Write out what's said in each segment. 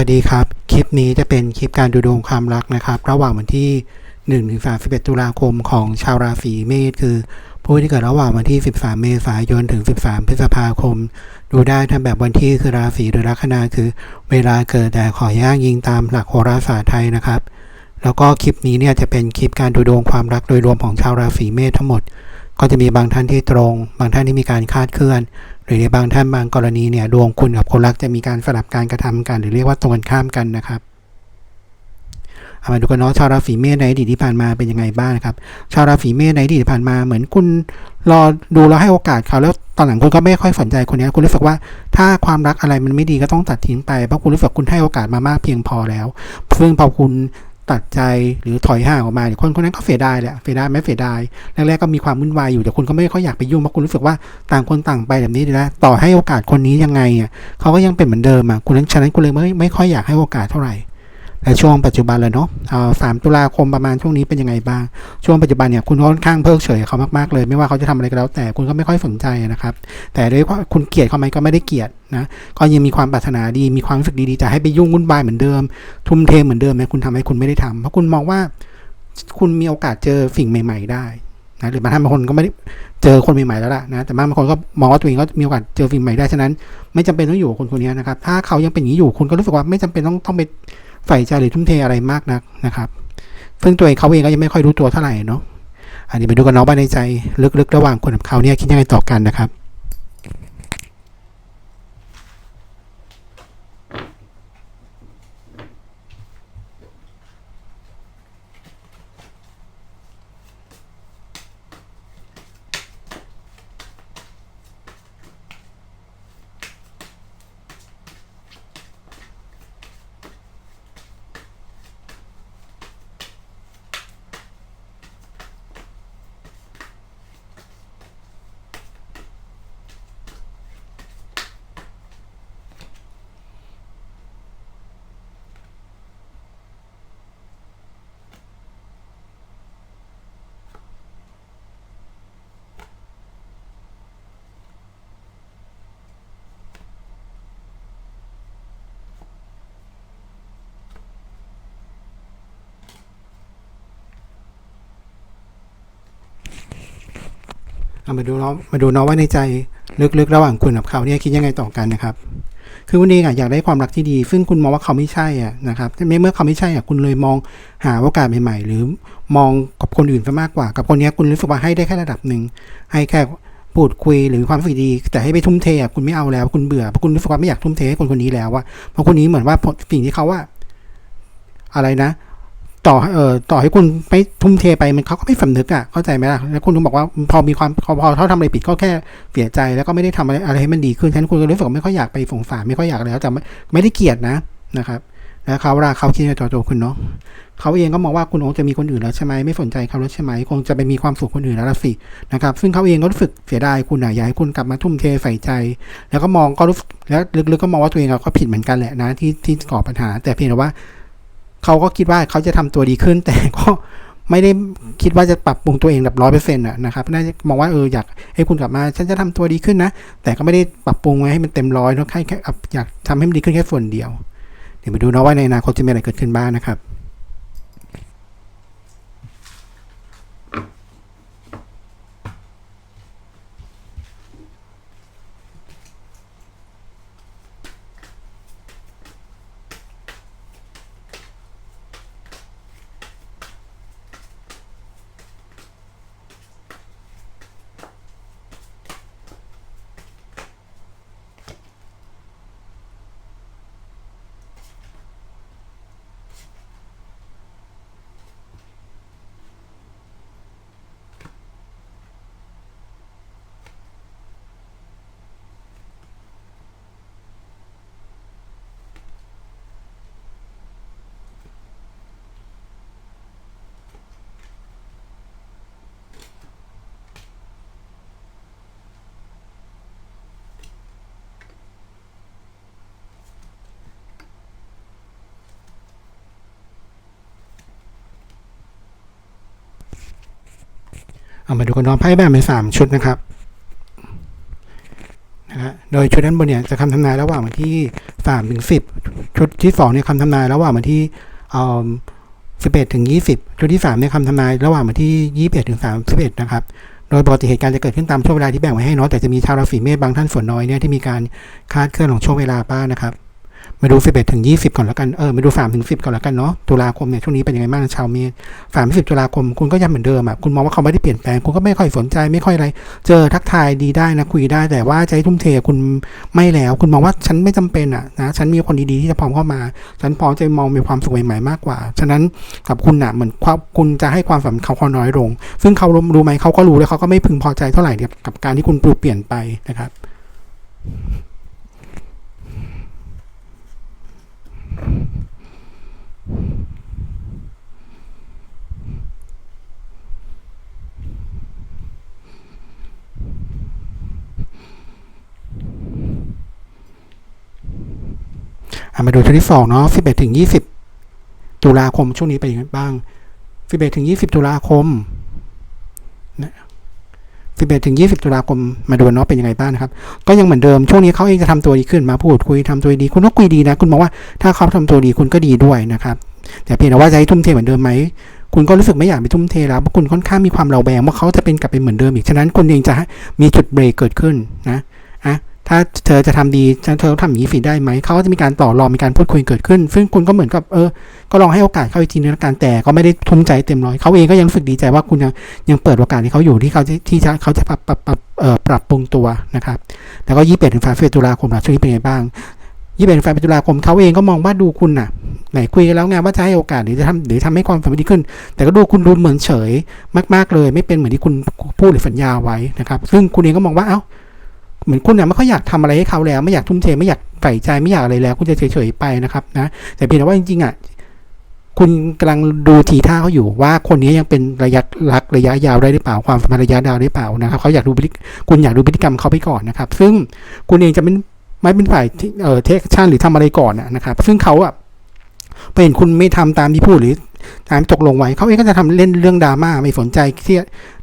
วัสดีครับ คลิปนี้จะเป็นคลิปการดูดวงความรักนะครับ ระหว่างวันที่1ถึง31 ตุลาคมของชาวราศีเมษคือ ผู้ที่เกิดระหว่างวันที่ 13 เมษายนถึง 13 พฤษภาคม ดูได้ทั้งแบบวันที่คือราศีหรือลัคนาคือ เวลาเกิดแต่ขอย่างยิงตามหลักโหราศาสตร์ไทยนะครับ แล้วก็คลิปนี้เนี่ยจะเป็นคลิปการดูดวงความรักโดยรวมของชาวราศีเมษทั้งหมด ก็จะมีบางท่านที่ตรง บางท่านที่มีการคาดเคลื่อน หรือในบางท่านบางกรณีเนี่ยดวงคุณกับคนรักจะมีการสลับการกระทำกัน หรือเรียกว่าตรงกันข้ามกันนะครับเอามาดูกันเนาะชาวราศีเมษในอดีตที่ผ่านมาเป็นยังไงบ้างนะครับชาวราศีเมษในอดีตที่ผ่านมาเหมือนคุณรอดูแล้วให้โอกาสเขาแล้วตอนหลังคุณก็ไม่ค่อยสนใจคนนี้คุณรู้สึกว่าถ้าความรักอะไรมันไม่ดีก็ต้องตัดทิ้งไปเพราะคุณรู้สึกคุณให้โอกาสมามากเพียงพอแล้ว ซึ่งพอคุณ ตัดใจหรือถอยห่างออกมาเนี่ยคนคนนั้นก็เสียดายแหละเสียดายไหมเสียดายแรกๆก็มีความวุ่นวายอยู่แต่คุณก็ไม่ค่อยอยากไปยุ่งเพราะคุณรู้สึกว่าต่างคนต่างไปแบบนี้ดีแล้วต่อให้โอกาสคนนี้ยังไงอะเขาก็ยังเป็นเหมือนเดิมอะคุณนั้นฉะนั้นคุณเลยไม่ไม่ค่อยอยากให้โอกาสเท่าไหร่ และช่วงปัจจุบันเลยเนาะสามตุลาคมประมาณช่วงนี้เป็นยังไงบ้าง ช่วงปัจจุบันเนี่ยคุณค่อนข้างเพิกเฉยเขามากๆเลย ไม่ว่าเขาจะทำอะไรก็แล้ว แต่คุณก็ไม่ค่อยสนใจนะครับ แต่ด้วยว่าคุณเกลียดเขาไหมก็ไม่ได้เกลียดนะก็ยังมีความปรารถนาดีมีความรู้สึกดีๆจะให้ไปยุ่งวุ่นวายเหมือนเดิม ทุ่มเทเหมือนเดิมเนี่ยคุณทำให้คุณไม่ได้ทำเพราะคุณมองว่าคุณมีโอกาสเจอสิ่งใหม่ ๆ ได้นะหรือบางท่านบางคนก็ไม่ได้เจอคนใหม่ๆแล้วล่ะนะแต่บางคนก็มองว่าตัวเองก็มีโอกาสเจอสิ่งใหม่ได้ฉะนั้น ไม่จำเป็นต้องอยู่กับคนคนนี้นะครับ ถ้าเขายังเป็นอย่างนี้อยู่คุณก็รู้สึกว่าไม่จำเป็นต้องต้องไป ใฝ่ใจหรือทุ่มเทอะไรมากนักนะครับซึ่งตัวเองเขาเองก็ยังไม่ค่อยรู้ตัวเท่าไหร่เนาะอันนี้ไปดูกันเนาะว่าในใจ ลึกๆ ระหว่างคนกับเขาเนี่ยคิดยังไงต่อกันนะครับ เอามาดูเนาะมาดูเนาะว่าในใจลึกๆ ระหว่างคุณกับเขาเนี่ยคิดยังไงต่อกันนะครับ คือคุณเองอะอยากได้ความรักที่ดี ซึ่งคุณมองว่าเขาไม่ใช่อะนะครับแต่เมื่อเขาไม่ใช่อะคุณเลยมองหาโอกาสใหม่ๆ หรือมองกับคนอื่นซะมากกว่า กับคนนี้คุณรู้สึกว่าให้ได้แค่ระดับหนึ่งให้แค่พูดคุยหรือความรู้สึกดี แต่ให้ไปทุ่มเทอะคุณไม่เอาแล้วคุณเบื่อเพราะคุณรู้สึกว่าไม่อยากทุ่มเทให้คนคนนี้แล้วว่าเพราะคนนี้เหมือนว่าสิ่งที่เขาว่าอะไรนะ ต่อเอ่อต่อให้คุณไม่ทุ่มเทไปมันเขาก็ไม่สำนึกอะเข้าใจไหมล่ะแล้วคุณต้องบอกว่าพอมีความพอพอเขาทำอะไรผิดก็แค่เสียใจแล้วก็ไม่ได้ทำอะไรอะไรให้มันดีขึ้นฉะนั้นคุณก็รู้สึกไม่ค่อยอยากไปสงสารไม่ค่อยอยากแล้วแต่ไม่ไม่ได้เกลียดนะนะครับแล้วเขาเวลาเขาคิดในตัวตัวคุณเนาะเขาเองก็มองว่าคุณคงจะมีคนอื่นแล้วใช่ไหมไม่สนใจเขาแล้วใช่ไหมคงจะไปมีความสุขคนอื่นแล้วละสินะครับซึ่งเขาเองก็รู้สึกเสียดายคุณอะอยากให้คุณกลับมาทุ่มเทใส่ใจ แล้วก็มองก็รู้แล้วลึกๆก็มองว่าตัวเองก็ผิดเหมือนกันแหละนะที่ที่ก่อปัญหา แต่เพียงแต่ว่า เขาก็คิดว่าเขาจะทำตัวดีขึ้น แต่ก็ไม่ได้คิดว่าจะปรับปรุงตัวเองแบบร้อยเปอร์เซ็นต์นะครับน่าจะมองว่าเอออยากให้คุณกลับมา ฉันจะทำตัวดีขึ้นนะ แต่ก็ไม่ได้ปรับปรุงไว้ให้มันเต็มร้อยเนาะแค่แค่อยากทำให้มันดีขึ้นแค่ส่วนเดียว เดี๋ยวมาดูนะว่าในอนาคตจะมีอะไรเกิดขึ้นบ้างนะครับ เอามาดูกันเน้องไพ่แบ่งเป็นสามชุดนะครับนะฮะโดยชุดด้านบนเนี่ยจะคำทำนายระหว่างวันที่สามถึงสิบชุดที่สองเนี่ยคำทำนายระหว่างวันที่สิบเอ็ดถึงยี่สิบชุดที่สามเนี่ยคำทำนายระหว่างวันที่ยี่สิบเอ็ดถึงสามสิบเอ็ดนะครับโดยปกติเหตุการณ์จะเกิดขึ้นตามช่วงเวลาที่แบ่งไว้ให้เนาะแต่จะมีชาวราศีเมษบางท่านส่วนน้อยเนี่ยที่มีการคาดเคลื่อนของช่วงเวลาบ้างนะครับ มาดู 11ถึง20 ก่อนแล้วกัน เออ มาดู3ถึง10 ก่อนแล้วกันเนาะ ตุลาคมเนี่ยช่วงนี้เป็นยังไงบ้างชาวเมษ3ถึง10 ตุลาคมคุณก็ยังเหมือนเดิมอะ คุณมองว่าเขาไม่ได้เปลี่ยนแปลง คุณก็ไม่ค่อยสนใจไม่ค่อยอะไร เจอทักทายดีได้นะคุยได้ แต่ว่าใจทุ่มเทคุณไม่แล้ว คุณมองว่าฉันไม่จำเป็นอะนะ ฉันมีคนดีๆที่จะพร้อมเข้ามา ฉันพร้อมจะมองมีความสุขใหม่ๆมากกว่า ฉะนั้นกับคุณน่ะเหมือนคุณจะให้ความสำคัญเขาน้อยลง ซึ่งเขารู้ไหมเขาก็รู้แล้วเขาก็ไม่พึงพอใจเท่าไหร่กับการที่คุณปรับเปลี่ยนไปนะครับ มาดูชุดที่สองเนาะ11ถึง20 ตุลาคมช่วงนี้เป็นยังไงบ้าง 11ถึง20 ตุลาคมนะ11ถึง20 ตุลาคมมาดูเนาะเป็นยังไงบ้างนะครับ ก็ยังเหมือนเดิมช่วงนี้เขาเองจะทำตัวดีขึ้นมาพูดคุยทำตัวดีคุณก็คุยดีนะ คุณมองว่าถ้าเขาทำตัวดีคุณก็ดีด้วยนะครับแต่เพียงแต่ว่าจะให้ทุ่มเทเหมือนเดิมไหมคุณก็รู้สึกไม่อยากไปทุ่มเทแล้วเพราะคุณค่อนข้างมีความเราแวงว่าเขาจะเป็นกลับเป็นเหมือนเดิมอีกฉะนั้นคุณเองจะมีจุดเบรกเกิดขึ้นนะอะ ถ้าเธอจะทำดีเธอทำอย่างนี้สิได้ไหม เขาก็จะมีการต่อรองมีการพูดคุยเกิดขึ้น ซึ่งคุณก็เหมือนกับเออ ก็ลองให้โอกาสเขาอีกทีนึงละกันแต่ก็ไม่ได้ทุ่มใจเต็มร้อยเขาเองก็ยังรู้สึกดีใจว่าคุณยังยังเปิดโอกาสให้เขาอยู่ที่เขาที่จะเขาจะปรับปรับปรับเอ่อปรับปรุงตัวนะครับ แล้วก็ยี่สิบเอ็ดถึงสามสิบตุลาคมนะช่วงนี้เป็นไงบ้างยี่สิบเอ็ดถึงสามตุลาคมเขาเองก็มองว่าดูคุณน่ะไหนคุยกันแล้วไงว่าจะให้โอกาสหรือจะทำหรือทำให้ความสัมพันธ์ดีขึ้น แต่ก็ดูคุณดูเหมือนเฉยมาก ๆเลย ไม่เป็นเหมือนที่คุณพูดหรือสัญญาไว้นะครับ ซึ่งคุณเองก็มองว่าเอ้า เหมือนคุณเนี่ยไม่ค่อยอยากทำอะไรให้เขาแล้ว ไม่อยากทุ่มเทไม่อยากใส่ใจไม่อยากอะไรแล้ว คุณจะเฉยๆไปนะครับนะแต่เพียงแต่ว่าจริงๆอะคุณกำลังดูทีท่าเขาอยู่ว่าคนนี้ยังเป็นระยะรักระยะยาวได้หรือเปล่าความสัมพันธ์ระยะยาวได้หรือเปล่านะครับเขาอยากดูพฤติคุณอยากดูพฤติกรรมเขาไปก่อนนะครับ ซึ่งคุณเองจะไม่ไม่เป็นฝ่ายที่เอ่อเทคชั่นหรือทำอะไรก่อนนะครับ ซึ่งเขาอะไปเห็นคุณไม่ทำตามที่พูดหรือ ตามตกลงไว้เขาเองก็จะทำเล่นเรื่องดราม่าไม่สนใจที่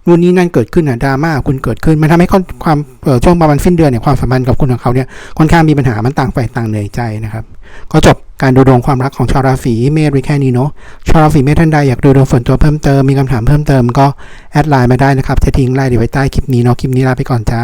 นู่นนี่นั่นเกิดขึ้นอะดราม่าคุณเกิดขึ้น มันทำให้ความช่วงประมาณสิ้นเดือนเนี่ยความสัมพันธ์กับคุณของเขาเนี่ยค่อนข้างมีปัญหามันต่างฝ่ายต่างเหนื่อยใจนะครับ ก็จบการดูดวงความรักของชาวราศีเมษไว้แค่นี้เนาะชาวราศีเมษท่านใดอยากดูดวงส่วนตัวเพิ่มเติมมีคำถามเพิ่มเติมก็แอดไลน์มาได้นะครับจะทิ้งไลน์เดี๋ยวไว้ใต้คลิปนี้เนาะคลิปนี้ลาไปก่อนจ้า